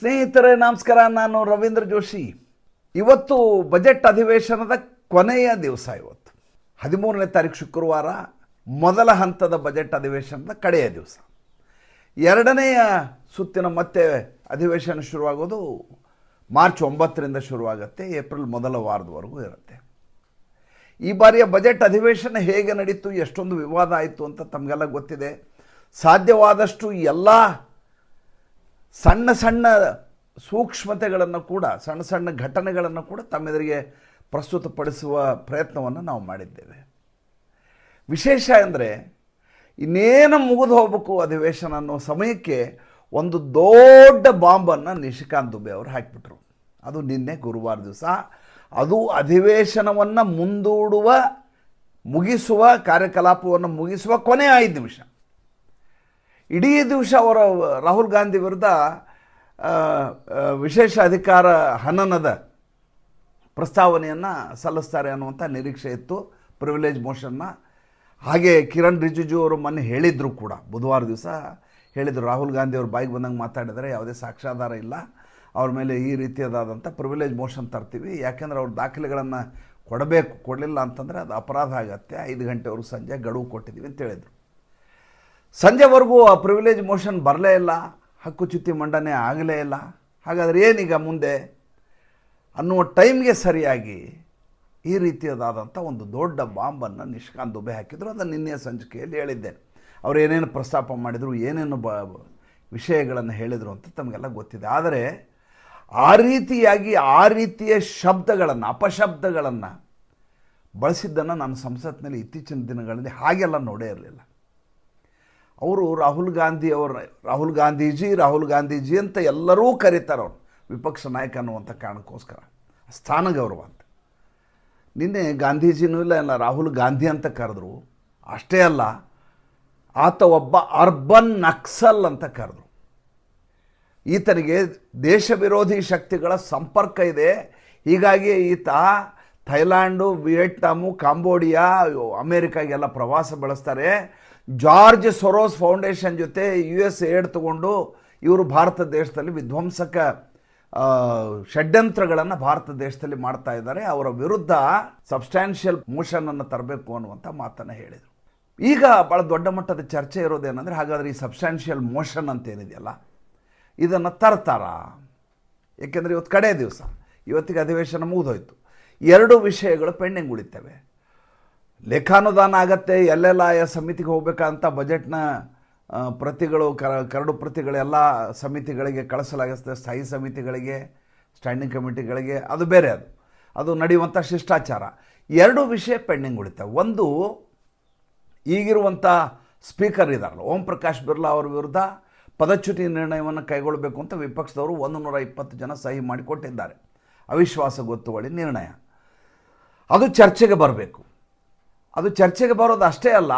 ಸ್ನೇಹಿತರೆ, ನಮಸ್ಕಾರ. ನಾನು ರವೀಂದ್ರ ಜೋಶಿ. ಇವತ್ತು ಬಜೆಟ್ ಅಧಿವೇಶನದ ಕೊನೆಯ ದಿವಸ ಇವತ್ತು. ಹದಿಮೂರನೇ ತಾರೀಕು ಶುಕ್ರವಾರ, ಮೊದಲ ಹಂತದ ಬಜೆಟ್ ಅಧಿವೇಶನದ ಕಡೆಯ ದಿವಸ. ಎರಡನೆಯ ಸುತ್ತಿನ ಮತ್ತೆ ಅಧಿವೇಶನ ಶುರುವಾಗೋದು ಮಾರ್ಚ್ ಒಂಬತ್ತರಿಂದ ಶುರುವಾಗುತ್ತೆ, ಏಪ್ರಿಲ್ ಮೊದಲ ವಾರದವರೆಗೂ ಇರುತ್ತೆ. ಈ ಬಾರಿಯ ಬಜೆಟ್ ಅಧಿವೇಶನ ಹೇಗೆ ನಡೀತು, ಎಷ್ಟೊಂದು ವಿವಾದ ಆಯಿತು ಅಂತ ತಮಗೆಲ್ಲ ಗೊತ್ತಿದೆ. ಸಾಧ್ಯವಾದಷ್ಟು ಎಲ್ಲ ಸಣ್ಣ ಸಣ್ಣ ಸೂಕ್ಷ್ಮತೆಗಳನ್ನು ಕೂಡ, ಸಣ್ಣ ಸಣ್ಣ ಘಟನೆಗಳನ್ನು ಕೂಡ ತಮ್ಮೆದುರಿಗೆ ಪ್ರಸ್ತುತಪಡಿಸುವ ಪ್ರಯತ್ನವನ್ನು ನಾವು ಮಾಡಿದ್ದೇವೆ. ವಿಶೇಷ ಅಂದರೆ ಇನ್ನೇನು ಮುಗಿದು ಹೋಗಬೇಕು ಅಧಿವೇಶನ ಅನ್ನೋ ಸಮಯಕ್ಕೆ ಒಂದು ದೊಡ್ಡ ಬಾಂಬನ್ನು ನಿಶಿಕಾಂತ್ ದುಬೆ ಅವರು ಹಾಕಿಬಿಟ್ರು. ಅದು ನಿನ್ನೆ ಗುರುವಾರ ದಿವಸ. ಅದು ಅಧಿವೇಶನವನ್ನು ಮುಂದೂಡುವ, ಮುಗಿಸುವ, ಕಾರ್ಯಕಲಾಪವನ್ನು ಮುಗಿಸುವ ಕೊನೆ ಐದು ನಿಮಿಷ. ಇಡೀ ದಿವಸ ಅವರ ರಾಹುಲ್ ಗಾಂಧಿ ವಿರುದ್ಧ ವಿಶೇಷ ಅಧಿಕಾರ ಹನನದ ಪ್ರಸ್ತಾವನೆಯನ್ನು ಸಲ್ಲಿಸ್ತಾರೆ ಅನ್ನುವಂಥ ನಿರೀಕ್ಷೆ ಇತ್ತು. ಪ್ರಿವಿಲೇಜ್ ಮೋಷನ್ನ ಹಾಗೆ ಕಿರಣ್ ರಿಜಿಜು ಅವರು ಮೊನ್ನೆ ಹೇಳಿದರು ಕೂಡ. ಬುಧವಾರ ದಿವಸ ಹೇಳಿದರು. ರಾಹುಲ್ ಗಾಂಧಿ ಅವರು ಬಾಯಿಗೆ ಬಂದಂಗೆ ಮಾತಾಡಿದರೆ ಯಾವುದೇ ಸಾಕ್ಷ್ಯಾಧಾರ ಇಲ್ಲ. ಅವ್ರ ಮೇಲೆ ಈ ರೀತಿಯದಾದಂಥ ಪ್ರಿವಿಲೇಜ್ ಮೋಷನ್ ತರ್ತೀವಿ. ಯಾಕೆಂದರೆ ಅವ್ರ ದಾಖಲೆಗಳನ್ನು ಕೊಡಬೇಕು, ಕೊಡಲಿಲ್ಲ ಅಂತಂದರೆ ಅದು ಅಪರಾಧ ಆಗತ್ತೆ. ಐದು ಗಂಟೆವರೆಗೂ ಸಂಜೆ ಗಡುವು ಕೊಟ್ಟಿದ್ದೀವಿ ಅಂತ ಹೇಳಿದರು. ಸಂಜೆವರೆಗೂ ಆ ಪ್ರಿವಿಲೇಜ್ ಮೋಷನ್ ಬರಲೇ ಇಲ್ಲ. ಹಕ್ಕುಚ್ಯುತಿ ಮಂಡನೆ ಆಗಲೇ ಇಲ್ಲ. ಹಾಗಾದರೆ ಏನೀಗ ಮುಂದೆ? ಅನ್ನುವ ಟೈಮ್ಗೆ ಸರಿಯಾಗಿ ಈ ರೀತಿಯದಾದಂಥ ಒಂದು ದೊಡ್ಡ ಬಾಂಬನ್ನು ನಿಷ್ಕಾಂತ್ ದುಬೆ ಹಾಕಿದ್ರು. ಅದನ್ನು ನಿನ್ನೆ ಸಂಚಿಕೆಯಲ್ಲಿ ಹೇಳಿದ್ದೇನೆ ಅವರು ಏನೇನು ಪ್ರಸ್ತಾಪ ಮಾಡಿದರು, ಏನೇನು ಬ, ವಿಷಯಗಳನ್ನು ಹೇಳಿದರು ಅಂತ ತಮಗೆಲ್ಲ ಗೊತ್ತಿದೆ. ಆದರೆ ಆ ರೀತಿಯಾಗಿ ಆ ರೀತಿಯ ಶಬ್ದಗಳನ್ನು, ಅಪಶಬ್ದಗಳನ್ನು ಬಳಸಿದ್ದನ್ನು ನಾನು ಸಂಸತ್ನಲ್ಲಿ ಇತ್ತೀಚಿನ ದಿನಗಳಲ್ಲಿ ಹಾಗೆಲ್ಲ ನೋಡೇ ಇರಲಿಲ್ಲ. ಅವರು ರಾಹುಲ್ ಗಾಂಧಿ ಅವರ ರಾಹುಲ್ ಗಾಂಧೀಜಿ ರಾಹುಲ್ ಗಾಂಧೀಜಿ ಅಂತ ಎಲ್ಲರೂ ಕರೀತಾರೆ ಅವರು. ವಿಪಕ್ಷ ನಾಯಕ ಅನ್ನುವಂಥ ಕಾರಣಕ್ಕೋಸ್ಕರ. ಸ್ಥಾನ ಗೌರವ ಅಂತ. ನಿನ್ನೆ ಗಾಂಧೀಜಿನೂ ಇಲ್ಲ ಇಲ್ಲ, ರಾಹುಲ್ ಗಾಂಧಿ ಅಂತ ಕರೆದ್ರು. ಅಷ್ಟೇ ಅಲ್ಲ, ಆತ ಒಬ್ಬ ಅರ್ಬನ್ ನಕ್ಸಲ್ ಅಂತ ಕರೆದ್ರು. ಈತನಿಗೆ ದೇಶ ವಿರೋಧಿ ಶಕ್ತಿಗಳ ಸಂಪರ್ಕ ಇದೆ. ಹೀಗಾಗಿ ಈತ ಥೈಲ್ಯಾಂಡು, ವಿಯೆಟ್ನಾಮು, ಕಾಂಬೋಡಿಯಾ ಅಮೇರಿಕಾಗೆಲ್ಲ ಪ್ರವಾಸ ಬೆಳೆಸ್ತಾರೆ. ಜಾರ್ಜ್ ಸೊರೋಸ್ ಫೌಂಡೇಶನ್ ಜೊತೆ ಯು ಎಸ್ ಏಡ್ ತಗೊಂಡು ಇವರು ಭಾರತ ದೇಶದಲ್ಲಿ ವಿಧ್ವಂಸಕ ಷಡ್ಯಂತ್ರಗಳನ್ನು ಭಾರತ ದೇಶದಲ್ಲಿ ಮಾಡ್ತಾ ಇದ್ದಾರೆ. ಅವರ ವಿರುದ್ಧ ಸಬ್ಸ್ಟ್ಯಾನ್ಷಿಯಲ್ ಮೋಷನನ್ನು ತರಬೇಕು ಅನ್ನುವಂಥ ಮಾತನ್ನು ಹೇಳಿದರು. ಈಗ ಭಾಳ ದೊಡ್ಡ ಮಟ್ಟದ ಚರ್ಚೆ ಇರೋದೇನೆಂದರೆ, ಹಾಗಾದರೆ ಈ ಸಬ್ಸ್ಟ್ಯಾನ್ಷಿಯಲ್ ಮೋಷನ್ ಅಂತ ಏನಿದೆಯಲ್ಲ, ಇದನ್ನು ತರ್ತಾರ? ಏಕೆಂದರೆ ಇವತ್ತು ಕಡೆಯ ದಿವಸ, ಇವತ್ತಿಗೆ ಅಧಿವೇಶನ ಮುಗಿದೋಯ್ತು. ಎರಡು ವಿಷಯಗಳು ಪೆಂಡಿಂಗ್ ಉಳಿತವೆ. ಲೇಖಾನುದಾನ ಆಗತ್ತೆ, ಎಲ್ಲೆಲ್ಲ ಆಯಾ ಸಮಿತಿಗೆ ಹೋಗ್ಬೇಕಂತ ಬಜೆಟ್ನ ಪ್ರತಿಗಳು, ಕರ, ಕರಡು ಪ್ರತಿಗಳೆಲ್ಲ ಸಮಿತಿಗಳಿಗೆ ಕಳಿಸಲಾಗುತ್ತೆ, ಸ್ಥಾಯಿ ಸಮಿತಿಗಳಿಗೆ, ಸ್ಟ್ಯಾಂಡಿಂಗ್ ಕಮಿಟಿಗಳಿಗೆ, ಅದು ಬೇರೆ ಅದು. ಅದು ನಡೆಯುವಂಥ ಶಿಷ್ಟಾಚಾರ. ಎರಡು ವಿಷಯ ಪೆಂಡಿಂಗ್ ಉಳಿತವೆ. ಒಂದು ಈಗಿರುವಂಥ ಸ್ಪೀಕರ್ ಇದ್ದಾರಲ್ಲ ಓಂ ಪ್ರಕಾಶ್ ಬಿರ್ಲಾ ಅವರ ವಿರುದ್ಧ ಪದಚ್ಯುತಿ ನಿರ್ಣಯವನ್ನು ಕೈಗೊಳ್ಳಬೇಕು ಅಂತ ವಿಪಕ್ಷದವರು ಒಂದು ನೂರ ಇಪ್ಪತ್ತು ಜನ ಸಹಿ ಮಾಡಿಕೊಟ್ಟಿದ್ದಾರೆ. ಅವಿಶ್ವಾಸ ಗೊತ್ತುವಳಿ ನಿರ್ಣಯ. ಅದು ಚರ್ಚೆಗೆ ಬರಬೇಕು. ಅದು ಚರ್ಚೆಗೆ ಬರೋದು ಅಷ್ಟೇ ಅಲ್ಲ,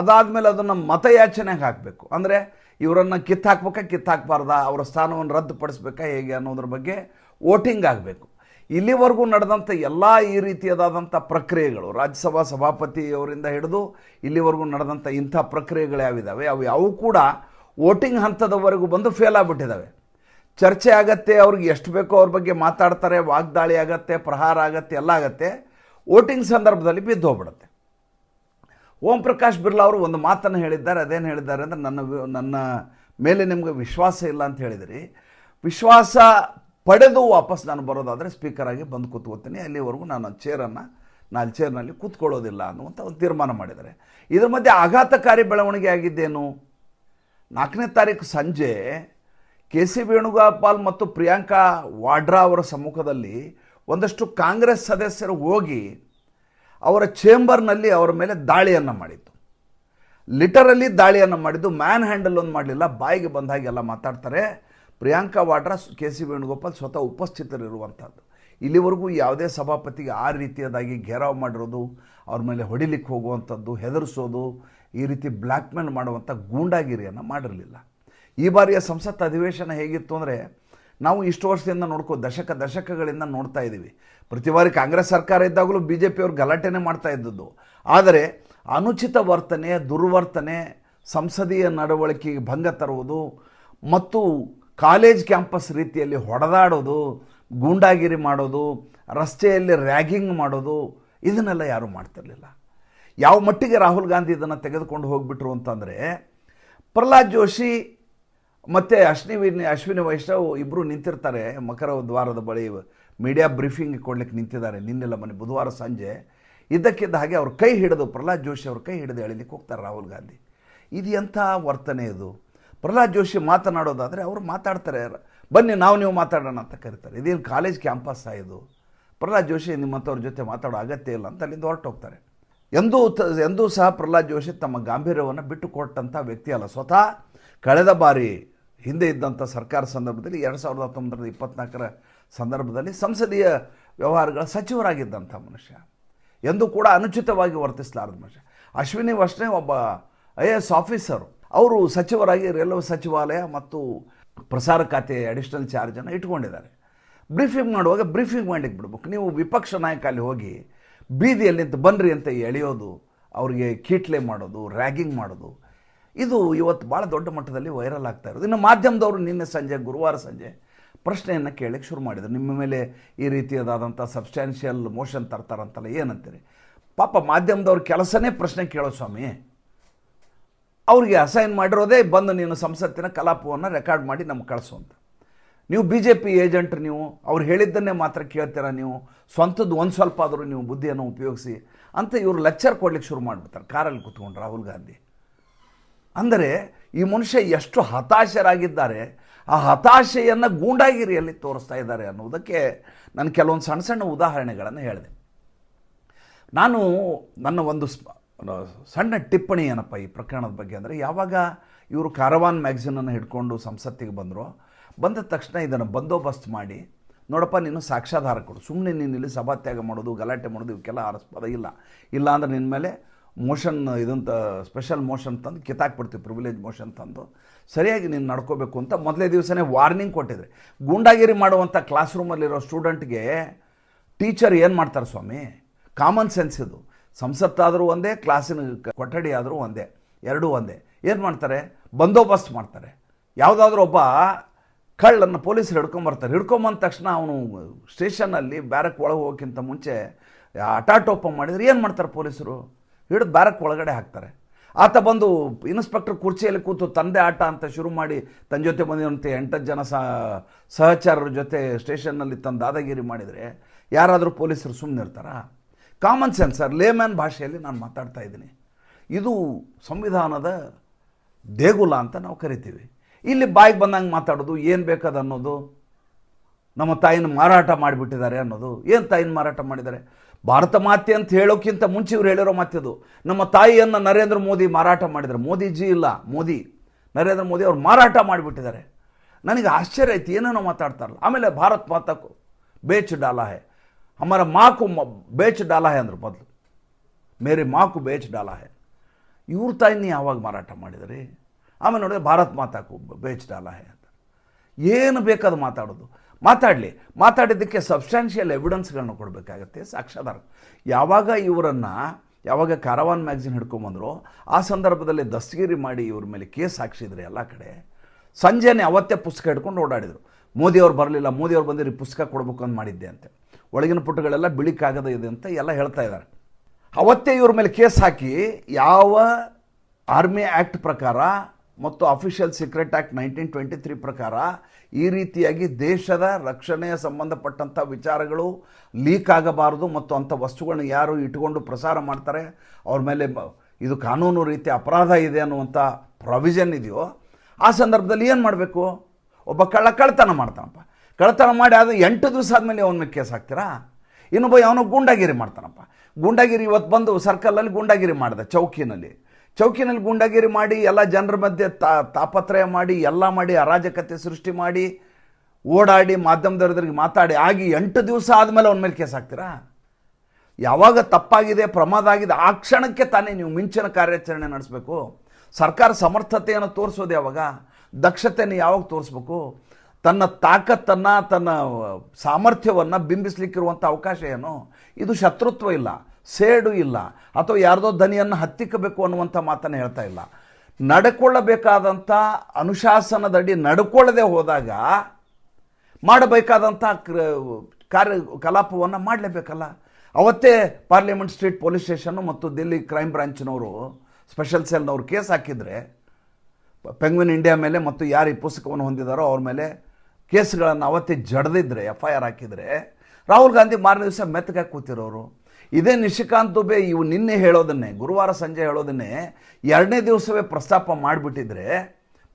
ಅದಾದಮೇಲೆ ಅದನ್ನು ಮತಯಾಚನೆಗೆ ಹಾಕಬೇಕು. ಅಂದರೆ ಇವರನ್ನು ಕಿತ್ತಾಕ್ಬೇಕಾ, ಕಿತ್ತಾಕ್ಬಾರ್ದಾ, ಅವರ ಸ್ಥಾನವನ್ನು ರದ್ದುಪಡಿಸ್ಬೇಕಾ ಹೇಗೆ ಅನ್ನೋದ್ರ ಬಗ್ಗೆ ವೋಟಿಂಗ್ ಆಗಬೇಕು. ಇಲ್ಲಿವರೆಗೂ ನಡೆದಂಥ ಎಲ್ಲ ಈ ರೀತಿಯಾದಂಥ ಪ್ರಕ್ರಿಯೆಗಳು, ರಾಜ್ಯಸಭಾ ಸಭಾಪತಿಯವರಿಂದ ಹಿಡಿದು ಇಲ್ಲಿವರೆಗೂ ನಡೆದಂಥ ಇಂಥ ಪ್ರಕ್ರಿಯೆಗಳು ಯಾವಿದ್ದಾವೆ ಅವು ಯಾವು ಕೂಡ ವೋಟಿಂಗ್ ಹಂತದವರೆಗೂ ಬಂದು ಫೇಲ್ ಆಗಿಬಿಟ್ಟಿದ್ದಾವೆ ಚರ್ಚೆ ಆಗತ್ತೆ, ಅವ್ರಿಗೆ ಎಷ್ಟು ಬೇಕೋ ಅವ್ರ ಬಗ್ಗೆ ಮಾತಾಡ್ತಾರೆ, ವಾಗ್ದಾಳಿ ಆಗತ್ತೆ, ಪ್ರಹಾರ ಆಗತ್ತೆ, ಎಲ್ಲ ಆಗತ್ತೆ, ವೋಟಿಂಗ್ ಸಂದರ್ಭದಲ್ಲಿ ಬಿದ್ದು ಹೋಗ್ಬಿಡುತ್ತೆ. ಓಂ ಪ್ರಕಾಶ್ ಬಿರ್ಲಾ ಅವರು ಒಂದು ಮಾತನ್ನು ಹೇಳಿದ್ದಾರೆ, ಅದೇನು ಹೇಳಿದ್ದಾರೆ ಅಂದರೆ ನನ್ನ ನನ್ನ ಮೇಲೆ ನಿಮಗೆ ವಿಶ್ವಾಸ ಇಲ್ಲ ಅಂತ ಹೇಳಿದಿರಿ. ವಿಶ್ವಾಸ ಪಡೆದು ವಾಪಸ್ ನಾನು ಬರೋದಾದರೆ ಸ್ಪೀಕರ್ ಆಗಿ ಬಂದು ಕೂತ್ಕೋತೀನಿ, ಅಲ್ಲಿವರೆಗೂ ನಾನು ಚೇರನ್ನು ನಾನು ಚೇರ್ನಲ್ಲಿ ಕೂತ್ಕೊಳ್ಳೋದಿಲ್ಲ ಅನ್ನುವಂಥ ಒಂದು ತೀರ್ಮಾನ ಮಾಡಿದ್ದಾರೆ. ಇದ್ರ ಮಧ್ಯೆ ಆಘಾತಕಾರಿ ಬೆಳವಣಿಗೆ ಆಗಿದ್ದೇನು? ನಾಲ್ಕನೇ ತಾರೀಕು ಸಂಜೆ ಕೆ ಸಿ ವೇಣುಗೋಪಾಲ್ ಮತ್ತು ಪ್ರಿಯಾಂಕಾ ವಾಡ್ರಾ ಅವರ ಸಮ್ಮುಖದಲ್ಲಿ ಒಂದಷ್ಟು ಕಾಂಗ್ರೆಸ್ ಸದಸ್ಯರು ಹೋಗಿ ಅವರ ಚೇಂಬರ್ನಲ್ಲಿ ಅವರ ಮೇಲೆ ದಾಳಿಯನ್ನು ಮಾಡಿದ್ದು. ಲಿಟರಲ್ಲಿ ದಾಳಿಯನ್ನು ಮಾಡಿದ್ದು, ಮ್ಯಾನ್ ಹ್ಯಾಂಡಲ್ ಒಂದು ಮಾಡಲಿಲ್ಲ, ಬಾಯಿಗೆ ಬಂದಾಗೆಲ್ಲ ಹಾಗೆಲ್ಲ ಮಾತಾಡ್ತಾರೆ. ಪ್ರಿಯಾಂಕಾ ವಾಡ್ರಾ, ಕೆ ಸಿ ವೇಣುಗೋಪಾಲ್ ಸ್ವತಃ ಉಪಸ್ಥಿತರಿರುವಂಥದ್ದು ಇಲ್ಲಿವರೆಗೂ ಯಾವುದೇ ಸಭಾಪತಿಗೆ ಆ ರೀತಿಯದಾಗಿ ಘೇರಾವ್ ಮಾಡಿರೋದು, ಅವ್ರ ಮೇಲೆ ಹೊಡಿಲಿಕ್ಕೆ ಹೋಗುವಂಥದ್ದು ಹೆದರಿಸೋದು, ಈ ರೀತಿ ಬ್ಲ್ಯಾಕ್ಮೇಲ್ ಮಾಡುವಂಥ ಗೂಂಡಾಗಿರಿಯನ್ನು ಮಾಡಿರಲಿಲ್ಲ. ಈ ಬಾರಿಯ ಸಂಸತ್ ಅಧಿವೇಶನ ಹೇಗಿತ್ತು ಅಂದರೆ ನಾವು ಇಷ್ಟು ವರ್ಷದಿಂದ ನೋಡ್ಕೋ, ದಶಕ ದಶಕಗಳಿಂದ ನೋಡ್ತಾ ಇದ್ದೀವಿ ಪ್ರತಿ ಬಾರಿ ಕಾಂಗ್ರೆಸ್ ಸರ್ಕಾರ ಇದ್ದಾಗಲೂ ಬಿ ಜೆ ಪಿಯವ್ರು ಗಲಾಟೆನೇ ಮಾಡ್ತಾ ಇದ್ದದ್ದು. ಆದರೆ ಅನುಚಿತ ವರ್ತನೆ, ದುರ್ವರ್ತನೆ, ಸಂಸದೀಯ ನಡವಳಿಕೆಗೆ ಭಂಗ ತರುವುದು ಮತ್ತು ಕಾಲೇಜ್ ಕ್ಯಾಂಪಸ್ ರೀತಿಯಲ್ಲಿ ಹೊಡೆದಾಡೋದು, ಗೂಂಡಾಗಿರಿ ಮಾಡೋದು, ರಸ್ತೆಯಲ್ಲಿ ರ್ಯಾಗಿಂಗ್ ಮಾಡೋದು, ಇದನ್ನೆಲ್ಲ ಯಾರೂ ಮಾಡ್ತಿರಲಿಲ್ಲ. ಯಾವ ಮಟ್ಟಿಗೆ ರಾಹುಲ್ ಗಾಂಧಿ ಇದನ್ನು ತೆಗೆದುಕೊಂಡು ಹೋಗ್ಬಿಟ್ರು ಅಂತಂದರೆ, ಪ್ರಹ್ಲಾದ್ ಜೋಶಿ ಮತ್ತು ಅಶ್ವಿನಿ ಅಶ್ವಿನಿ ವೈಷ್ಣವ್ ಇಬ್ಬರು ನಿಂತಿರ್ತಾರೆ ಮಕರ ದ್ವಾರದ ಬಳಿ. ಮೀಡಿಯಾ ಬ್ರೀಫಿಂಗ್ ಕೊಡ್ಲಿಕ್ಕೆ ನಿಂತಿದ್ದಾರೆ. ನಿನ್ನೆಲ್ಲ ಮನೆ ಬುಧವಾರ ಸಂಜೆ. ಇದ್ದಕ್ಕಿದ್ದ ಹಾಗೆ ಅವ್ರ ಕೈ ಹಿಡಿದು, ಪ್ರಹ್ಲಾದ್ ಜೋಶಿ ಅವ್ರ ಕೈ ಹಿಡಿದು ಎಳಿಲಿಕ್ಕೆ ಹೋಗ್ತಾರೆ ರಾಹುಲ್ ಗಾಂಧಿ. ಇದು ಎಂಥ ವರ್ತನೆ ಇದು? ಪ್ರಹ್ಲಾದ್ ಜೋಶಿ ಮಾತನಾಡೋದಾದರೆ ಅವರು ಮಾತಾಡ್ತಾರೆ. ಬನ್ನಿ, ನಾವು ನೀವು ಮಾತಾಡೋಣ ಅಂತ ಕರೀತಾರೆ. ಇದೇನು ಕಾಲೇಜ್ ಕ್ಯಾಂಪಸ್ ಇದು? ಪ್ರಹ್ಲಾದ್ ಜೋಶಿ ನಿಮ್ಮಂಥವ್ರ ಜೊತೆ ಮಾತಾಡೋ ಅಗತ್ಯ ಇಲ್ಲ ಅಂತ ಅಲ್ಲಿಂದ ಹೊರಟೋಗ್ತಾರೆ. ಎಂದೂ ತ ಎಂದೂ ಸಹ ಪ್ರಹ್ಲಾದ್ ಜೋಶಿ ತಮ್ಮ ಗಾಂಭೀರ್ಯವನ್ನು ಬಿಟ್ಟು ಕೊಟ್ಟಂಥ ವ್ಯಕ್ತಿ ಅಲ್ಲ. ಸ್ವತಃ ಕಳೆದ ಬಾರಿ ಹಿಂದೆ ಇದ್ದಂಥ ಸರ್ಕಾರ ಸಂದರ್ಭದಲ್ಲಿ ಎರಡು ಸಾವಿರದ ಹತ್ತೊಂಬತ್ತರ ಇಪ್ಪತ್ನಾಲ್ಕರ ಸಂದರ್ಭದಲ್ಲಿ ಸಂಸದೀಯ ವ್ಯವಹಾರಗಳ ಸಚಿವರಾಗಿದ್ದಂಥ ಮನುಷ್ಯ. ಎಂದು ಕೂಡ ಅನುಚಿತವಾಗಿ ವರ್ತಿಸಲಾರದ ಮನುಷ್ಯ. ಅಶ್ವಿನಿ ವಷ್ಣೆ ಒಬ್ಬ ಐ ಎ ಎಸ್ ಆಫೀಸರು. ಅವರು ಸಚಿವರಾಗಿ ರೈಲ್ವೆ ಸಚಿವಾಲಯ ಮತ್ತು ಪ್ರಸಾರ ಖಾತೆ ಅಡಿಷನಲ್ ಚಾರ್ಜನ್ನು ಇಟ್ಕೊಂಡಿದ್ದಾರೆ. ಬ್ರೀಫಿಂಗ್ ಮಾಡುವಾಗ ಬ್ರೀಫಿಂಗ್ ಮಾಡಲಿಕ್ಕೆ ಬಿಡ್ಬೇಕು. ನೀವು ವಿಪಕ್ಷ ನಾಯಕ ಅಲ್ಲಿ ಹೋಗಿ ಬೀದಿಯಲ್ಲಿ ಬನ್ರಿ ಅಂತ ಎಳೆಯೋದು, ಅವರಿಗೆ ಕೀಟ್ಲೆ ಮಾಡೋದು ರ್ಯಾಗಿಂಗ್ ಮಾಡೋದು ಇದು ಇವತ್ತು ಭಾಳ ದೊಡ್ಡ ಮಟ್ಟದಲ್ಲಿ ವೈರಲ್ ಆಗ್ತಾ ಇರೋದು. ಇನ್ನು ಮಾಧ್ಯಮದವರು ನಿನ್ನೆ ಸಂಜೆ, ಗುರುವಾರ ಸಂಜೆ ಪ್ರಶ್ನೆಯನ್ನು ಕೇಳಕ್ಕೆ ಶುರು ಮಾಡಿದರು. ನಿಮ್ಮ ಮೇಲೆ ಈ ರೀತಿಯಾದಂಥ ಸಬ್ಸ್ಟ್ಯಾನ್ಷಿಯಲ್ ಮೋಷನ್ ತರ್ತಾರಂತಲ್ಲ, ಏನಂತೀರಿ? ಪಾಪ ಮಾಧ್ಯಮದವ್ರ ಕೆಲಸನೇ ಪ್ರಶ್ನೆ ಕೇಳೋ ಸ್ವಾಮಿ. ಅವ್ರಿಗೆ ಅಸೈನ್ ಮಾಡಿರೋದೇ ಬಂದು ನೀನು ಸಂಸತ್ತಿನ ಕಲಾಪವನ್ನು ರೆಕಾರ್ಡ್ ಮಾಡಿ ನಮ್ಗೆ ಕಳಿಸು ಅಂತ. ನೀವು ಬಿ ಜೆ ಪಿ ಏಜೆಂಟ್ ನೀವು, ಅವ್ರು ಹೇಳಿದ್ದನ್ನೇ ಮಾತ್ರ ಕೇಳ್ತೀರಾ ನೀವು? ಸ್ವಂತದ್ದು ಒಂದು ಸ್ವಲ್ಪ ಆದರೂ ನೀವು ಬುದ್ಧಿಯನ್ನು ಉಪಯೋಗಿಸಿ ಅಂತ ಇವರು ಲೆಕ್ಚರ್ ಕೊಡ್ಲಿಕ್ಕೆ ಶುರು ಮಾಡಿಬಿಡ್ತಾರೆ. ಕಾರಲ್ಲಿ ಕುತ್ಕೊಂಡು ರಾಹುಲ್ ಗಾಂಧಿ. ಅಂದರೆ ಈ ಮನುಷ್ಯ ಎಷ್ಟು ಹತಾಶರಾಗಿದ್ದಾರೆ, ಆ ಹತಾಶೆಯನ್ನು ಗೂಂಡಾಗಿರಿಯಲ್ಲಿ ತೋರಿಸ್ತಾ ಇದ್ದಾರೆ ಅನ್ನೋದಕ್ಕೆ ನಾನು ಕೆಲವೊಂದು ಸಣ್ಣ ಸಣ್ಣ ಉದಾಹರಣೆಗಳನ್ನು ಹೇಳಿದೆ. ನಾನು ನನ್ನ ಒಂದು ಸಣ್ಣ ಟಿಪ್ಪಣಿ ಏನಪ್ಪ ಈ ಪ್ರಕರಣದ ಬಗ್ಗೆ ಅಂದರೆ, ಯಾವಾಗ ಇವರು ಕಾರವಾನ್ ಮ್ಯಾಗ್ಝಿನನ್ನು ಹಿಡ್ಕೊಂಡು ಸಂಸತ್ತಿಗೆ ಬಂದರು, ಬಂದ ತಕ್ಷಣ ಇದನ್ನು ಬಂದೋಬಸ್ತ್ ಮಾಡಿ, ನೋಡಪ್ಪ ನೀನು ಸಾಕ್ಷಾಧಾರ ಕೊಡು ಸುಮ್ಮನೆ ನೀನು ಇಲ್ಲಿ ಸಭಾತ್ಯಾಗ ಮಾಡೋದು, ಗಲಾಟೆ ಮಾಡೋದು, ಇವಕ್ಕೆಲ್ಲ ಆರಿಸ್ಬೋದ ಇಲ್ಲ. ಇಲ್ಲ ಅಂದರೆ ನಿನ್ನ ಮೇಲೆ ಮೋಷನ್ ಇದಂತ ಸ್ಪೆಷಲ್ ಮೋಷನ್ ತಂದು ಕಿತ್ತಾಕ್ಬಿಡ್ತೀವಿ ಪ್ರಿವಿಲೇಜ್ ಮೋಷನ್ ತಂದು. ಸರಿಯಾಗಿ ನೀನು ನಡ್ಕೋಬೇಕು ಅಂತ ಮೊದಲೇ ದಿವಸನೇ ವಾರ್ನಿಂಗ್ ಕೊಟ್ಟಿದ್ರೆ. ಗೂಂಡಾಗಿರಿ ಮಾಡುವಂಥ ಕ್ಲಾಸ್ ರೂಮಲ್ಲಿರೋ ಸ್ಟೂಡೆಂಟ್ಗೆ ಟೀಚರ್ ಏನು ಮಾಡ್ತಾರೆ ಸ್ವಾಮಿ? ಕಾಮನ್ ಸೆನ್ಸ್ ಇದು. ಸಂಸತ್ತಾದರೂ ಒಂದೇ ಕ್ಲಾಸಿನ ಕೊಠಡಿ ಆದರೂ ಒಂದೇ, ಎರಡೂ ಒಂದೇ. ಏನು ಮಾಡ್ತಾರೆ? ಬಂದೋಬಸ್ತ್ ಮಾಡ್ತಾರೆ. ಯಾವುದಾದ್ರೂ ಒಬ್ಬ ಕಳ್ಳನ್ನು ಪೊಲೀಸರು ಹಿಡ್ಕೊಂಬರ್ತಾರೆ. ಹಿಡ್ಕೊಂಬಂದ ತಕ್ಷಣ ಅವನು ಸ್ಟೇಷನಲ್ಲಿ ಬ್ಯಾರಕ್ ಒಳಗೆ ಹೋಗೋಕ್ಕಿಂತ ಮುಂಚೆ ಅಟಾಟೋಪ ಮಾಡಿದ್ರೆ ಏನು ಮಾಡ್ತಾರೆ ಪೊಲೀಸರು? ಹಿಡಿದು ಬ್ಯಾರಕ್ ಒಳಗಡೆ ಹಾಕ್ತಾರೆ. ಆತ ಬಂದು ಇನ್ಸ್ಪೆಕ್ಟರ್ ಕುರ್ಚಿಯಲ್ಲಿ ಕೂತು ತಂದೆ ಆಟ ಅಂತ ಶುರು ಮಾಡಿ ತನ್ನ ಜೊತೆ ಬಂದಿರುವಂತೆ ಎಂಟತ್ತು ಜನ ಸಹ, ಸಹಚರರ ಜೊತೆ ಸ್ಟೇಷನ್ನಲ್ಲಿ ತನ್ನ ದಾದಾಗಿರಿ ಮಾಡಿದರೆ ಯಾರಾದರೂ ಪೊಲೀಸರು ಸುಮ್ಮನೆ ಇರ್ತಾರಾ? ಕಾಮನ್ ಸೆನ್ಸ್ ಸರ್, ಲೇಮ್ಯಾನ್ ಭಾಷೆಯಲ್ಲಿ ನಾನು ಮಾತಾಡ್ತಾ ಇದ್ದೀನಿ. ಇದು ಸಂವಿಧಾನದ ದೇಗುಲ ಅಂತ ನಾವು ಕರಿತೀವಿ. ಇಲ್ಲಿ ಬಾಯಿಗೆ ಬಂದಂಗೆ ಮಾತಾಡೋದು, ಏನು ಬೇಕದು ಅನ್ನೋದು, ನಮ್ಮ ತಾಯಿನ ಮಾರಾಟ ಮಾಡಿಬಿಟ್ಟಿದ್ದಾರೆ ಅನ್ನೋದು, ಏನು ತಾಯಿನ ಮಾರಾಟ ಮಾಡಿದ್ದಾರೆ? ಭಾರತ ಮಾತೆ ಅಂತ ಹೇಳೋಕ್ಕಿಂತ ಮುಂಚೆ ಇವ್ರು ಹೇಳಿರೋ ಮಾತಿದು. ನಮ್ಮ ತಾಯಿಯನ್ನು ನರೇಂದ್ರ ಮೋದಿ ಮಾರಾಟ ಮಾಡಿದ್ದಾರೆ. ಮೋದಿಜಿ ಇಲ್ಲ. ಮೋದಿ, ನರೇಂದ್ರ ಮೋದಿ ಅವ್ರು ಮಾರಾಟ ಮಾಡಿಬಿಟ್ಟಿದ್ದಾರೆ. ನನಗೆ ಆಶ್ಚರ್ಯ ಆಯ್ತು. ಏನೇನೋ ಮಾತಾಡ್ತಾರಲ್ಲ. ಆಮೇಲೆ ಭಾರತ್ ಮಾತಾಕು ಬೇಚ್ ಡಾಲಾಹೆ. ಹೇ ಹಮಾರ ಮಾಕು ಮ- ಬೇಚ್ ಡಾಲಾಹೆ ಅಂದರು ಮೊದಲು. ಮೇರೆ ಮಾಕು ಬೇಚ್ ಡಾಲಾಹೆ. ಇವ್ರ ತಾಯಿನ ಯಾವಾಗ ಮಾರಾಟ ಮಾಡಿದ್ರಿ? ಆಮೇಲೆ ನೋಡಿದ್ರೆ ಭಾರತ್ ಮಾತಾಕು ಬೇಚ್ ಡಾಲಾಹೆ ಅಂತ. ಏನು ಬೇಕಾದ ಮಾತಾಡೋದು. ಮಾತಾಡಲಿ. ಮಾತಾಡಿದ್ದಕ್ಕೆ ಸಬ್ಸ್ಟ್ಯಾನ್ಷಿಯಲ್ ಎವಿಡೆನ್ಸ್ಗಳನ್ನು ಕೊಡಬೇಕಾಗತ್ತೆ. ಸಾಕ್ಷಾಧಾರ ಯಾವಾಗ ಇವರನ್ನು, ಯಾವಾಗ ಕಾರವಾನ್ ಮ್ಯಾಗ್ಝಿನ್ ಹಿಡ್ಕೊಂಬಂದ್ರು ಆ ಸಂದರ್ಭದಲ್ಲಿ ದಸ್ತಗಿರಿ ಮಾಡಿ ಇವ್ರ ಮೇಲೆ ಕೇಸ್ ಹಾಕ್ಸಿದ್ರು ಎಲ್ಲ ಕಡೆ, ಸಂಜೆನೆ ಅವತ್ತೇ ಪುಸ್ತಕ ಹಿಡ್ಕೊಂಡು ಓಡಾಡಿದರು. ಮೋದಿಯವ್ರು ಬರಲಿಲ್ಲ ಮೋದಿಯವ್ರು ಬಂದಿರಿ, ಪುಸ್ತಕ ಕೊಡಬೇಕು ಅಂತ ಮಾಡಿದ್ದೆ ಅಂತೆ. ಒಳಗಿನ ಪುಟಗಳೆಲ್ಲ ಬಿಳಿ ಕಾಗದ ಇದೆ ಅಂತ ಎಲ್ಲ ಹೇಳ್ತಾ ಇದ್ದಾರೆ. ಅವತ್ತೇ ಇವ್ರ ಮೇಲೆ ಕೇಸ್ ಹಾಕಿ ಯಾವ ಆರ್ಮಿ ಆ್ಯಕ್ಟ್ ಪ್ರಕಾರ ಮತ್ತು official secret act nineteen twenty three ಪ್ರಕಾರ ಈ ರೀತಿಯಾಗಿ ದೇಶದ ರಕ್ಷಣೆಯ ಸಂಬಂಧಪಟ್ಟಂಥ ವಿಚಾರಗಳು ಲೀಕ್ ಆಗಬಾರದು ಮತ್ತು ಅಂಥ ವಸ್ತುಗಳನ್ನ ಯಾರು ಇಟ್ಕೊಂಡು ಪ್ರಸಾರ ಮಾಡ್ತಾರೆ, ಅವ್ರ ಮೇಲೆ ಇದು ಕಾನೂನು ರೀತಿ ಅಪರಾಧ ಇದೆ ಅನ್ನುವಂಥ ಪ್ರೊವಿಷನ್ ಇದೆಯೋ, ಆ ಸಂದರ್ಭದಲ್ಲಿ ಏನು ಮಾಡಬೇಕು? ಒಬ್ಬ ಕಳ್ಳ ಕಳ್ತನ ಮಾಡ್ತಾನಪ್ಪ. ಕಳ್ತನ ಮಾಡಿ ಅದು ಎಂಟು ದಿವಸ ಆದಮೇಲೆ ಅವನ ಮೇಲೆ ಕೇಸ್ ಹಾಕ್ತೀರಾ? ಇನ್ನೊಬ್ಬ ಅವನು ಗೂಂಡಾಗಿರಿ ಮಾಡ್ತಾನಪ್ಪ. ಗೂಂಡಾಗಿರಿ ಇವತ್ತು ಬಂದು ಸರ್ಕಲಲ್ಲಿ ಗೂಂಡಾಗಿರಿ ಮಾಡಿದೆ, ಚೌಕಿನಲ್ಲಿ. ಚೌಕಿನಲ್ಲಿ ಗೂಂಡಾಗಿರಿ ಮಾಡಿ, ಎಲ್ಲ ಜನರ ಮಧ್ಯೆ ತಾ, ತಾಪತ್ರಯ ಮಾಡಿ, ಎಲ್ಲ ಮಾಡಿ, ಅರಾಜಕತೆ ಸೃಷ್ಟಿ ಮಾಡಿ, ಓಡಾಡಿ ಮಾಧ್ಯಮದವ್ರದ್ರಿಗೆ ಮಾತಾಡಿ, ಆಗಿ ಎಂಟು ದಿವಸ ಆದಮೇಲೆ ಅವನ ಮೇಲೆ ಕೇಸ್ ಹಾಕ್ತೀರಾ? ಯಾವಾಗ ತಪ್ಪಾಗಿದೆ, ಪ್ರಮಾದ ಆಗಿದೆ, ಆ ಕ್ಷಣಕ್ಕೆ ತಾನೇ ನೀವು ಮಿಂಚಿನ ಕಾರ್ಯಾಚರಣೆ ನಡೆಸಬೇಕು. ಸರ್ಕಾರ ಸಮರ್ಥತೆಯನ್ನು ತೋರಿಸೋದು ಯಾವಾಗ? ದಕ್ಷತೆಯನ್ನು ಯಾವಾಗ ತೋರಿಸ್ಬೇಕು? ತನ್ನ ತಾಕತ್ತನ್ನು, ತನ್ನ ಸಾಮರ್ಥ್ಯವನ್ನು ಬಿಂಬಿಸ್ಲಿಕ್ಕಿರುವಂಥ ಅವಕಾಶ ಏನು? ಇದು ಶತ್ರುತ್ವ ಇಲ್ಲ. ಸೇಡು ಇಲ್ಲ ಅಥವಾ ಯಾರ್ದೋ ದನಿಯನ್ನು ಹತ್ತಿಕ್ಕಬೇಕು ಅನ್ನುವಂಥ ಮಾತನ್ನು ಹೇಳ್ತಾ ಇಲ್ಲ. ನಡ್ಕೊಳ್ಳಬೇಕಾದಂಥ ಅನುಶಾಸನದಡಿ ನಡ್ಕೊಳ್ಳದೆ ಹೋದಾಗ ಮಾಡಬೇಕಾದಂಥ ಕ್ರ, ಕಾರ್ಯ, ಕಲಾಪವನ್ನು ಮಾಡಲೇಬೇಕಲ್ಲ. ಅವತ್ತೇ ಪಾರ್ಲಿಮೆಂಟ್ ಸ್ಟ್ರೀಟ್ ಪೊಲೀಸ್ ಸ್ಟೇಷನ್ನು ಮತ್ತು ದಿಲ್ಲಿ ಕ್ರೈಮ್ ಬ್ರಾಂಚ್ನವರು ಸ್ಪೆಷಲ್ ಸೆಲ್ನವರು ಕೇಸ್ ಹಾಕಿದರೆ, ಪೆಂಗ್ವಿನ್ ಇಂಡಿಯಾ ಮೇಲೆ ಮತ್ತು ಯಾರು ಈ ಪುಸ್ತಕವನ್ನು ಹೊಂದಿದಾರೋ ಅವ್ರ ಮೇಲೆ ಕೇಸ್ಗಳನ್ನು ಅವತ್ತೇ ಜಡ್ದಿದ್ರೆ, ಎಫ್ ಐ ಆರ್ ಹಾಕಿದರೆ, ರಾಹುಲ್ ಗಾಂಧಿ ಮಾರನೇ ದಿವಸ ಮೆತ್ತಗಾಗಿ ಕೂತಿರೋರು. ಇದೇ ನಿಶಿಕಾಂತ್ ದುಬೆ ಇವು ನಿನ್ನೆ ಹೇಳೋದನ್ನೇ, ಗುರುವಾರ ಸಂಜೆ ಹೇಳೋದನ್ನೇ, ಎರಡನೇ ದಿವಸವೇ ಪ್ರಸ್ತಾಪ ಮಾಡಿಬಿಟ್ಟಿದ್ರೆ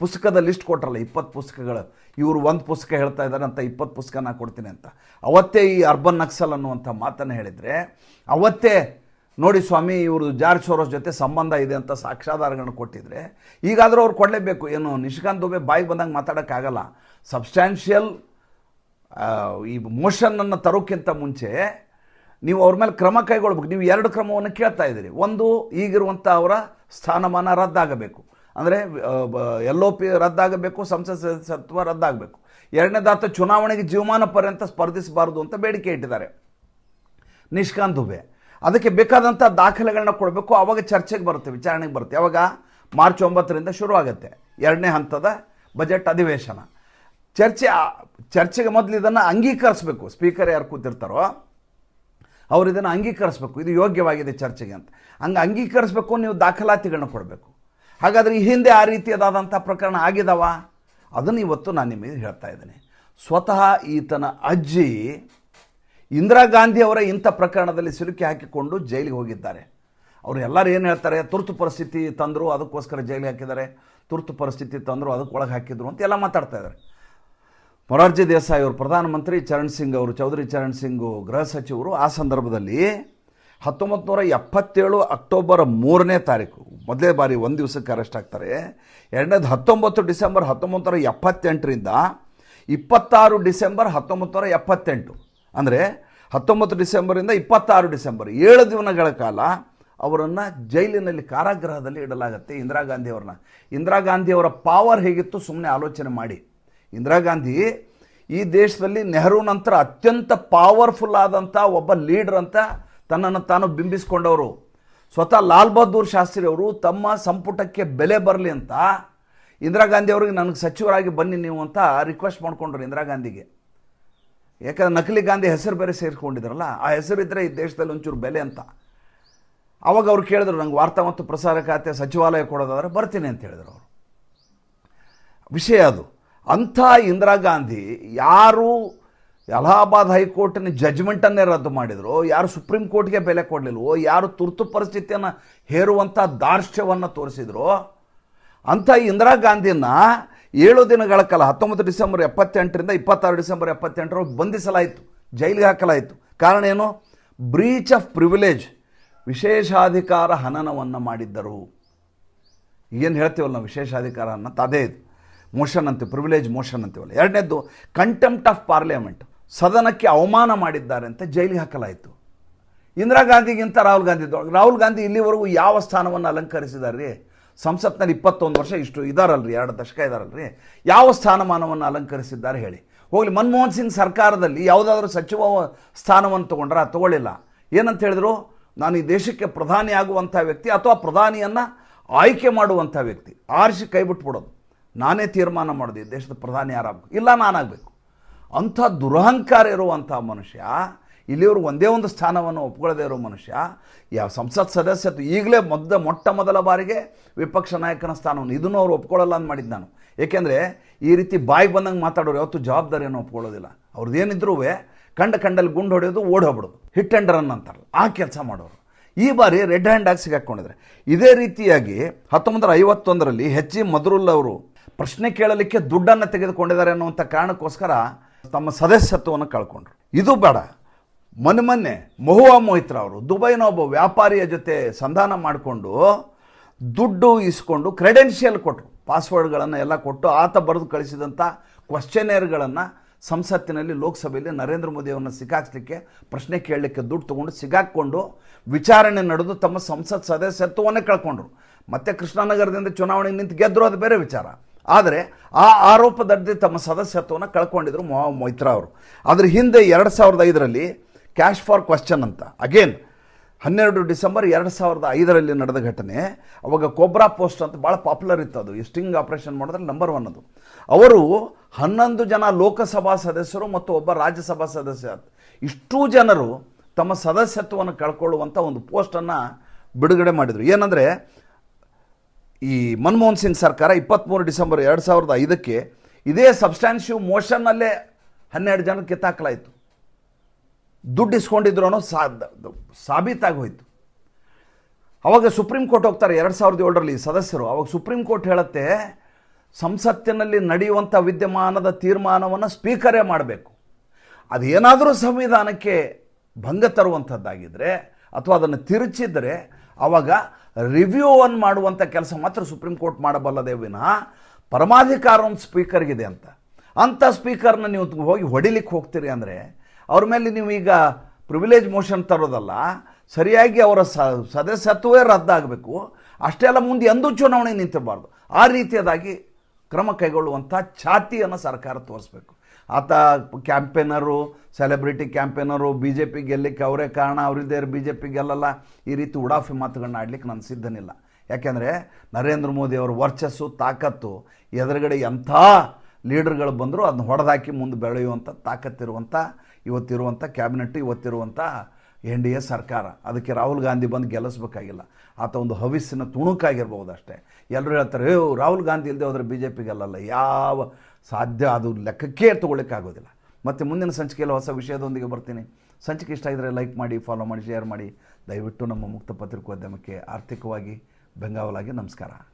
ಪುಸ್ತಕದ ಲಿಸ್ಟ್ ಕೊಟ್ರಲ್ಲ, ಇಪ್ಪತ್ತು ಪುಸ್ತಕಗಳು. ಇವರು ಒಂದು ಪುಸ್ತಕ ಹೇಳ್ತಾ ಇದ್ದಾರೆ ಅಂತ ಇಪ್ಪತ್ತು ಪುಸ್ತಕ ನಾನು ಕೊಡ್ತೀನಿ ಅಂತ. ಅವತ್ತೇ ಈ ಅರ್ಬನ್ ನಕ್ಸಲ್ ಅನ್ನುವಂಥ ಮಾತನ್ನು ಹೇಳಿದರೆ, ಅವತ್ತೇ ನೋಡಿ ಸ್ವಾಮಿ ಇವರು ಜಾರ್ಜ್ ಸೋರೋಸ್ ಜೊತೆ ಸಂಬಂಧ ಇದೆ ಅಂತ ಸಾಕ್ಷಾಧಾರಗಳನ್ನು ಕೊಟ್ಟಿದ್ರೆ, ಈಗಾದರೂ ಅವ್ರು ಕೊಡಲೇಬೇಕು. ಏನು, ನಿಶಿಕಾಂತ್ ದುಬೆ ಬಾಯಿಗೆ ಬಂದಂಗೆ ಮಾತಾಡೋಕ್ಕಾಗಲ್ಲ. ಸಬ್ಸ್ಟ್ಯಾನ್ಷಿಯಲ್ ಈ ಮೋಷನನ್ನು ತರೋಕ್ಕಿಂತ ಮುಂಚೆ ನೀವು ಅವ್ರ ಮೇಲೆ ಕ್ರಮ ಕೈಗೊಳ್ಬೇಕು. ನೀವು ಎರಡು ಕ್ರಮವನ್ನು ಕೇಳ್ತಾ ಇದ್ದೀರಿ. ಒಂದು, ಈಗಿರುವಂಥ ಅವರ ಸ್ಥಾನಮಾನ ರದ್ದಾಗಬೇಕು. ಅಂದರೆ ಎಲ್ ಪಿ ರದ್ದಾಗಬೇಕು, ಸಂಸತ್ ಸದಸ್ಯತ್ವ ರದ್ದಾಗಬೇಕು. ಎರಡನೇದಾತ ಚುನಾವಣೆಗೆ ಜೀವಮಾನ ಪರ್ಯಂತ ಸ್ಪರ್ಧಿಸಬಾರದು ಅಂತ ಬೇಡಿಕೆ ಇಟ್ಟಿದ್ದಾರೆ. ನಿಷ್ಕಾಂತ್ ದುಬೆ. ಅದಕ್ಕೆ ಬೇಕಾದಂಥ ದಾಖಲೆಗಳನ್ನ ಕೊಡಬೇಕು. ಆವಾಗ ಚರ್ಚೆಗೆ ಬರುತ್ತೆ, ವಿಚಾರಣೆಗೆ ಬರುತ್ತೆ. ಅವಾಗ ಮಾರ್ಚ್ ಒಂಬತ್ತರಿಂದ ಶುರು ಆಗುತ್ತೆ ಎರಡನೇ ಹಂತದ ಬಜೆಟ್ ಅಧಿವೇಶನ. ಚರ್ಚೆ ಚರ್ಚೆಗೆ ಮೊದಲು ಇದನ್ನು ಅಂಗೀಕರಿಸಬೇಕು. ಸ್ಪೀಕರ್ ಯಾರು ಕೂತಿರ್ತಾರೋ ಅವ್ರು ಇದನ್ನು ಅಂಗೀಕರಿಸಬೇಕು. ಇದು ಯೋಗ್ಯವಾಗಿದೆ ಚರ್ಚೆಗೆ ಅಂತ. ಹಂಗೆ ಅಂಗೀಕರಿಸಬೇಕು ನೀವು ದಾಖಲಾತಿಗಳನ್ನ ಕೊಡಬೇಕು. ಹಾಗಾದರೆ ಈ ಹಿಂದೆ ಆ ರೀತಿಯದಾದಂಥ ಪ್ರಕರಣ ಆಗಿದಾವ? ಅದನ್ನು ಇವತ್ತು ನಾನು ನಿಮಗೆ ಹೇಳ್ತಾ ಇದ್ದೇನೆ. ಸ್ವತಃ ಈತನ ಅಜ್ಜಿ ಇಂದಿರಾ ಗಾಂಧಿ ಅವರ ಇಂಥ ಪ್ರಕರಣದಲ್ಲಿ ಸಿಲುಕಿ ಹಾಕಿಕೊಂಡು ಜೈಲಿಗೆ ಹೋಗಿದ್ದಾರೆ. ಅವರು ಎಲ್ಲರೂ ಏನು ಹೇಳ್ತಾರೆ? ತುರ್ತು ಪರಿಸ್ಥಿತಿ ತಂದರು ಅದಕ್ಕೋಸ್ಕರ ಜೈಲಿಗೆ ಹಾಕಿದ್ದಾರೆ. ತುರ್ತು ಪರಿಸ್ಥಿತಿ ತಂದರು ಅದಕ್ಕೆ ಒಳಗೆ ಹಾಕಿದ್ರು ಅಂತ ಎಲ್ಲ ಮಾತಾಡ್ತಾ ಇದ್ದಾರೆ. ಮೊರಾರ್ಜಿ ದೇಸಾಯಿ ಅವರು ಪ್ರಧಾನಮಂತ್ರಿ ಚರಣ್ ಸಿಂಗ್ ಅವರು, ಚೌಧರಿ ಚರಣ್ ಸಿಂಗ್ ಗೃಹ ಸಚಿವರು, ಆ ಸಂದರ್ಭದಲ್ಲಿ ಹತ್ತೊಂಬತ್ತು ನೂರ ಎಪ್ಪತ್ತೇಳು ಅಕ್ಟೋಬರ್ ಮೂರನೇ ತಾರೀಕು, ಮೊದಲೇ ಬಾರಿ ಒಂದು ದಿವಸಕ್ಕೆ ಅರೆಸ್ಟ್ ಆಗ್ತಾರೆ. ಎರಡನೇದು ಹತ್ತೊಂಬತ್ತು ಡಿಸೆಂಬರ್ ಹತ್ತೊಂಬತ್ತು ನೂರ ಎಪ್ಪತ್ತೆಂಟರಿಂದ ಇಪ್ಪತ್ತಾರು ಡಿಸೆಂಬರ್ ಹತ್ತೊಂಬತ್ತು ನೂರ ಎಪ್ಪತ್ತೆಂಟು. ಅಂದರೆ ಹತ್ತೊಂಬತ್ತು ಡಿಸೆಂಬರಿಂದ ಇಪ್ಪತ್ತಾರು ಡಿಸೆಂಬರ್, ಏಳು ದಿನಗಳ ಕಾಲ ಅವರನ್ನು ಜೈಲಿನಲ್ಲಿ ಕಾರಾಗೃಹದಲ್ಲಿ ಇಡಲಾಗುತ್ತೆ ಇಂದಿರಾ ಗಾಂಧಿ ಅವ್ರನ್ನ. ಇಂದಿರಾ ಗಾಂಧಿಯವರ ಪಾವರ್ ಹೇಗಿತ್ತು ಸುಮ್ಮನೆ ಆಲೋಚನೆ ಮಾಡಿ. ಇಂದಿರಾ ಗಾಂಧಿ, ಈ ದೇಶದಲ್ಲಿ ನೆಹರು ನಂತರ ಅತ್ಯಂತ ಪವರ್ಫುಲ್ ಆದಂಥ ಒಬ್ಬ ಲೀಡರ್ ಅಂತ ತನ್ನನ್ನು ತಾನು ಬಿಂಬಿಸ್ಕೊಂಡವರು. ಸ್ವತಃ ಲಾಲ್ ಬಹದ್ದೂರ್ ಶಾಸ್ತ್ರಿ ಅವರು ತಮ್ಮ ಸಂಪುಟಕ್ಕೆ ಬೆಲೆ ಬರಲಿ ಅಂತ ಇಂದಿರಾ ಗಾಂಧಿ ಅವರಿಗೆ ನನಗೆ ಸಚಿವರಾಗಿ ಬನ್ನಿ ನೀವು ಅಂತ ರಿಕ್ವೆಸ್ಟ್ ಮಾಡ್ಕೊಂಡ್ರು ಇಂದಿರಾ ಗಾಂಧಿಗೆ. ಯಾಕಂದ್ರೆ ನಕಲಿ ಗಾಂಧಿ ಹೆಸರು ಬೇರೆ ಸೇರಿಸ್ಕೊಂಡಿದ್ರಲ್ಲ ಆ ಹೆಸರು ಇದ್ದರೆ ಈ ದೇಶದಲ್ಲಿ ಒಂಚೂರು ಬೆಲೆ ಅಂತ. ಆವಾಗ ಅವ್ರು ಕೇಳಿದ್ರು, ನಂಗೆ ವಾರ್ತಾ ಮತ್ತು ಪ್ರಸಾರ ಖಾತೆ ಸಚಿವಾಲಯ ಕೊಡೋದಾದ್ರೆ ಬರ್ತೀನಿ ಅಂತ ಹೇಳಿದ್ರು ಅವರು. ವಿಷಯ ಅದು. ಅಂಥ ಇಂದಿರಾ ಗಾಂಧಿ ಯಾರು ಅಲಹಾಬಾದ್ ಹೈಕೋರ್ಟಿನ ಜಜ್ಮೆಂಟನ್ನೇ ರದ್ದು ಮಾಡಿದರು, ಯಾರು ಸುಪ್ರೀಂ ಕೋರ್ಟ್ಗೆ ಬೆಲೆ ಕೊಡಲಿಲ್ವೋ, ಯಾರು ತುರ್ತು ಪರಿಸ್ಥಿತಿಯನ್ನು ಹೇರುವಂಥ ದಾರ್ಷ್ಟ್ಯವನ್ನು ತೋರಿಸಿದ್ರು. ಅಂಥ ಇಂದಿರಾ ಗಾಂಧಿನ ಏಳು ದಿನಗಳ ಕಾಲ, ಹತ್ತೊಂಬತ್ತು ಡಿಸೆಂಬರ್ ಎಪ್ಪತ್ತೆಂಟರಿಂದ ಇಪ್ಪತ್ತಾರು ಡಿಸೆಂಬರ್ ಎಪ್ಪತ್ತೆಂಟರ ಬಂಧಿಸಲಾಯಿತು, ಜೈಲಿಗೆ ಹಾಕಲಾಯಿತು. ಕಾರಣ ಏನು? ಬ್ರೀಚ್ ಆಫ್ ಪ್ರಿವಿಲೇಜ್, ವಿಶೇಷಾಧಿಕಾರ ಹನನವನ್ನು ಮಾಡಿದ್ದರು. ಏನು ಹೇಳ್ತೀವಲ್ಲ ನಾವು ವಿಶೇಷಾಧಿಕಾರ ಅನ್ನೋದು ಅದೇ ಇದು. ಮೋಷನ್ ಅಂತೀವಿ ಪ್ರಿವಿಲೇಜ್ ಮೋಷನ್ ಅಂತೀವಲ್ಲ ಎರಡನೇದು ಕಂಟೆಂಪ್ಟ್ ಆಫ್ ಪಾರ್ಲಿಮೆಂಟ್ ಸದನಕ್ಕೆ ಅವಮಾನ ಮಾಡಿದ್ದಾರೆ ಅಂತ ಜೈಲಿಗೆ ಹಾಕಲಾಯಿತು. ಇಂದಿರಾ ಗಾಂಧಿಗಿಂತ ರಾಹುಲ್ ಗಾಂಧಿ ರಾಹುಲ್ ಗಾಂಧಿ ಇಲ್ಲಿವರೆಗೂ ಯಾವ ಸ್ಥಾನವನ್ನು ಅಲಂಕರಿಸಿದ್ದಾರೆ ರೀ ಸಂಸತ್ನಲ್ಲಿ ಇಪ್ಪತ್ತೊಂದು ವರ್ಷ ಇಷ್ಟು ಇದಾರಲ್ರಿ, ಎರಡು ದಶಕ ಇದಾರಲ್ರಿ. ಯಾವ ಸ್ಥಾನಮಾನವನ್ನು ಅಲಂಕರಿಸಿದ್ದಾರೆ ಹೇಳಿ. ಹೋಗಲಿ, ಮನಮೋಹನ್ ಸಿಂಗ್ ಸರ್ಕಾರದಲ್ಲಿ ಯಾವುದಾದ್ರೂ ಸಚಿವ ಸ್ಥಾನವನ್ನು ತೊಗೊಂಡ್ರ ತಗೊಳ್ಳಿಲ್ಲ. ಏನಂತ ಹೇಳಿದ್ರು? ನಾನು ಈ ದೇಶಕ್ಕೆ ಪ್ರಧಾನಿ ಆಗುವಂಥ ವ್ಯಕ್ತಿ ಅಥವಾ ಪ್ರಧಾನಿಯನ್ನು ಆಯ್ಕೆ ಮಾಡುವಂಥ ವ್ಯಕ್ತಿ. ಆರಿಸಿ ಕೈ ಬಿಟ್ಬಿಡೋದು. ನಾನೇ ತೀರ್ಮಾನ ಮಾಡಿದೆ ದೇಶದ ಪ್ರಧಾನಿ ಯಾರಾಗಬೇಕು? ಇಲ್ಲ, ನಾನಾಗಬೇಕು. ಅಂಥ ದುರಹಂಕಾರ ಇರುವಂಥ ಮನುಷ್ಯ ಇಲ್ಲಿವರು ಒಂದೇ ಒಂದು ಸ್ಥಾನವನ್ನು ಒಪ್ಕೊಳ್ಳದೇ ಇರೋ ಮನುಷ್ಯ, ಯಾವ ಸಂಸತ್ ಸದಸ್ಯತ್ವ ಈಗಲೇ ಮೊದಲ, ಮೊಟ್ಟ ಮೊದಲ ಬಾರಿಗೆ ವಿಪಕ್ಷ ನಾಯಕನ ಸ್ಥಾನವನ್ನು ಇದನ್ನು ಅವ್ರು ಒಪ್ಕೊಳ್ಳಲ್ಲ ಅಂತ ಮಾಡಿದ್ದು ನಾನು. ಏಕೆಂದರೆ ಈ ರೀತಿ ಬಾಯಿಗೆ ಬಂದಂಗೆ ಮಾತಾಡೋರು ಯಾವತ್ತೂ ಜವಾಬ್ದಾರಿಯನ್ನು ಒಪ್ಕೊಳ್ಳೋದಿಲ್ಲ. ಅವ್ರದ್ದು ಏನಿದ್ರೂ ಕಂಡ ಕಂಡಲ್ಲಿ ಗುಂಡು ಹೊಡೆಯೋದು, ಓಡಿ ಹೋಗ್ಬಿಡೋದು. ಹಿಟ್ ಆ್ಯಂಡ್ ರನ್ ಅಂತಾರಲ್ಲ, ಆ ಕೆಲಸ ಮಾಡೋರು. ಈ ಬಾರಿ ರೆಡ್ ಹ್ಯಾಂಡ್ ಆಗಿ ಸಿಗಾಕೊಂಡಿದ್ದಾರೆ ಇದೇ ರೀತಿಯಾಗಿ ಹತ್ತೊಂಬತ್ತರ ಐವತ್ತೊಂದರಲ್ಲಿ ಹೆಚ್ ಜಿ ಮದ್ರುಲ್ ಅವರು ಪ್ರಶ್ನೆ ಕೇಳಲಿಕ್ಕೆ ದುಡ್ಡನ್ನು ತೆಗೆದುಕೊಂಡಿದ್ದಾರೆ ಅನ್ನುವಂಥ ಕಾರಣಕ್ಕೋಸ್ಕರ ತಮ್ಮ ಸದಸ್ಯತ್ವವನ್ನು ಕಳ್ಕೊಂಡ್ರು. ಇದು ಬೇಡ. ಮೊನ್ನೆ ಮೊನ್ನೆ ಮಹುವಾ ಮೋಹಿತ್ರ ಅವರು ದುಬೈನ ಒಬ್ಬ ವ್ಯಾಪಾರಿಯ ಜೊತೆ ಸಂಧಾನ ಮಾಡಿಕೊಂಡು ದುಡ್ಡು ಇಸ್ಕೊಂಡು ಕ್ರೆಡೆನ್ಷಿಯಲ್ ಕೊಟ್ಟರು ಪಾಸ್ವರ್ಡ್ಗಳನ್ನು ಎಲ್ಲ ಕೊಟ್ಟು ಆತ ಬರೆದು ಕಳಿಸಿದಂಥ ಕ್ವಶನೇರ್ಗಳನ್ನು ಸಂಸತ್ತಿನಲ್ಲಿ ಲೋಕಸಭೆಯಲ್ಲಿ ನರೇಂದ್ರ ಮೋದಿಯವರನ್ನ ಸಿಕ್ಕಾಕ್ಲಿಕ್ಕೆ ಪ್ರಶ್ನೆ ಕೇಳಲಿಕ್ಕೆ ದುಡ್ಡು ತೊಗೊಂಡು ಸಿಗಾಕ್ಕೊಂಡು ವಿಚಾರಣೆ ನಡೆದು ತಮ್ಮ ಸಂಸತ್ ಸದಸ್ಯತ್ವವನ್ನೇ ಕಳ್ಕೊಂಡ್ರು. ಮತ್ತೆ ಕೃಷ್ಣನಗರದಿಂದ ಚುನಾವಣೆ ನಿಂತು ಗೆದ್ದರು ಅದು ಬೇರೆ ವಿಚಾರ. ಆದರೆ ಆ ಆರೋಪದಡ್ಡಿ ತಮ್ಮ ಸದಸ್ಯತ್ವವನ್ನು ಕಳ್ಕೊಂಡಿದ್ರು ಮೊಹ ಮೊಯ್ತ್ರಾ ಅವರು. ಅದ್ರ ಹಿಂದೆ ಎರಡು ಸಾವಿರದ ಐದರಲ್ಲಿ ಕ್ಯಾಶ್ ಫಾರ್ ಕ್ವಶನ್ ಅಂತ. ಅಗೇನ್ ಹನ್ನೆರಡು ಡಿಸೆಂಬರ್ ಎರಡು ಸಾವಿರದ ಐದರಲ್ಲಿ ನಡೆದ ಘಟನೆ. ಅವಾಗ ಕೊಬ್ರಾ ಪೋಸ್ಟ್ ಅಂತ ಭಾಳ ಪಾಪ್ಯುಲರ್ ಇತ್ತು ಅದು. ಸ್ಟಿಂಗ್ ಆಪರೇಷನ್ ಮಾಡಿದ್ರೆ ನಂಬರ್ ಒನ್ ಅದು. ಅವರು ಹನ್ನೊಂದು ಜನ ಲೋಕಸಭಾ ಸದಸ್ಯರು ಮತ್ತು ಒಬ್ಬ ರಾಜ್ಯಸಭಾ ಸದಸ್ಯ. ಇಷ್ಟೂ ಜನರು ತಮ್ಮ ಸದಸ್ಯತ್ವವನ್ನು ಕಳ್ಕೊಳ್ಳುವಂಥ ಒಂದು ಪೋಸ್ಟನ್ನು ಬಿಡುಗಡೆ ಮಾಡಿದರು. ಏನಂದರೆ ಈ ಮನಮೋಹನ್ ಸಿಂಗ್ ಸರ್ಕಾರ ಇಪ್ಪತ್ತ್ಮೂರು ಡಿಸೆಂಬರ್ ಎರಡು ಸಾವಿರದ ಐದಕ್ಕೆ ಇದೇ ಸಬ್ಸ್ಟ್ಯಾನ್ಶಿವ್ ಮೋಷನ್ನಲ್ಲೇ ಹನ್ನೆರಡು ಜನ ಕಿತ್ತಾಕಲಾಯಿತು ದುಡ್ಡು ಇಸ್ಕೊಂಡಿದ್ರು ಅನ್ನೋ ಸಾ ಸಾಬೀತಾಗಿ ಹೋಯಿತು ಅವಾಗ ಸುಪ್ರೀಂ ಕೋರ್ಟ್ ಹೋಗ್ತಾರೆ ಎರಡು ಸಾವಿರದ ಏಳರಲ್ಲಿ ಸದಸ್ಯರು. ಅವಾಗ ಸುಪ್ರೀಂ ಕೋರ್ಟ್ ಹೇಳುತ್ತೆ, ಸಂಸತ್ತಿನಲ್ಲಿ ನಡೆಯುವಂಥ ವಿದ್ಯಮಾನದ ತೀರ್ಮಾನವನ್ನು ಸ್ಪೀಕರೇ ಮಾಡಬೇಕು. ಅದೇನಾದರೂ ಸಂವಿಧಾನಕ್ಕೆ ಭಂಗ ತರುವಂಥದ್ದಾಗಿದ್ದರೆ ಅಥವಾ ಅದನ್ನು ತಿರುಚಿದರೆ ಆವಾಗ ರಿವ್ಯೂವನ್ನು ಮಾಡುವಂಥ ಕೆಲಸ ಮಾತ್ರ ಸುಪ್ರೀಂ ಕೋರ್ಟ್ ಮಾಡಬಲ್ಲದೆ ವಿನಃ ಪರಮಾಧಿಕಾರ ಒಂದು ಸ್ಪೀಕರ್ಗಿದೆ ಅಂತ. ಅಂಥ ಸ್ಪೀಕರ್ನ ನೀವು ಹೋಗಿ ಹೊಡಿಲಿಕ್ಕೆ ಹೋಗ್ತೀರಿ ಅಂದರೆ ಅವ್ರ ಮೇಲೆ ನೀವು ಈಗ ಪ್ರಿವಿಲೇಜ್ ಮೋಷನ್ ತರೋದಲ್ಲ, ಸರಿಯಾಗಿ ಅವರ ಸ, ಸದಸ್ಯತ್ವವೇ ರದ್ದಾಗಬೇಕು. ಅಷ್ಟೇ ಅಲ್ಲ ಮುಂದೆ ಎಂದೂ ಚುನಾವಣೆ ನಿಂತಿರಬಾರ್ದು. ಆ ರೀತಿಯದಾಗಿ ಕ್ರಮ ಕೈಗೊಳ್ಳುವಂಥ ಛಾತಿಯನ್ನು ಸರ್ಕಾರ ತೋರಿಸ್ಬೇಕು. ಆತ campaigner, celebrity campaigner B J P ಗೆಲ್ಲಕ್ಕೆ ಅವರೇ ಕಾರಣ, ಅವರಿದ್ದೇ ಬಿ ಜೆ ಪಿ ಗೆಲ್ಲಲ್ಲ, ಈ ರೀತಿ ಉಡಾಫಿ ಮಾತುಗಳನ್ನ ಆಡ್ಲಿಕ್ಕೆ ನಾನು ಸಿದ್ಧನಿಲ್ಲ. ಯಾಕೆಂದರೆ ನರೇಂದ್ರ ಮೋದಿ ಅವರ ವರ್ಚಸ್ಸು, ತಾಕತ್ತು, ಎದುರುಗಡೆ ಎಂಥ ಲೀಡರ್ಗಳು ಬಂದರೂ ಅದನ್ನ ಹೊಡೆದಾಕಿ ಮುಂದೆ ಬೆಳೆಯುವಂಥ, ತಾಕತ್ತಿರುವಂಥ, ಇವತ್ತಿರುವಂಥ ಕ್ಯಾಬಿನೆಟ್ ಇವತ್ತಿರುವಂಥ ಎನ್ ಡಿ ಎ ಸರ್ಕಾರ. ಅದಕ್ಕೆ ರಾಹುಲ್ ಗಾಂಧಿ ಬಂದು ಗೆಲ್ಲಿಸ್ಬೇಕಾಗಿಲ್ಲ. ಆತ ಒಂದು ಹವಿಸ್ಸಿನ ತುಣುಕಾಗಿರ್ಬೋದು ಅಷ್ಟೇ ಎಲ್ಲರೂ ಹೇಳ್ತಾರೆ ಏ ರಾಹುಲ್ ಗಾಂಧಿ ಇಲ್ಲದೆ ಹೋದರೆ ಬಿ ಜೆ ಪಿ ಗೆಲ್ಲಲ್ಲ. ಯಾವ ಸಾಧ್ಯ ಅದು ಲೆಕ್ಕಕ್ಕೆ ತೊಗೊಳ್ಳಿಕ್ಕಾಗೋದಿಲ್ಲ. ಮತ್ತು ಮುಂದಿನ ಸಂಚಿಕೆಯಲ್ಲಿ ಹೊಸ ವಿಷಯದೊಂದಿಗೆ ಬರ್ತೀನಿ. ಸಂಚಿಕೆ ಇಷ್ಟ ಇದ್ದರೆ ಲೈಕ್ ಮಾಡಿ ಫಾಲೋ ಮಾಡಿ ಶೇರ್ ಮಾಡಿ. ದಯವಿಟ್ಟು ನಮ್ಮ ಮುಕ್ತ ಪತ್ರಿಕೋದ್ಯಮಕ್ಕೆ ಆರ್ಥಿಕವಾಗಿ ಬೆಂಗಾವಲಾಗಿ ನಮಸ್ಕಾರ.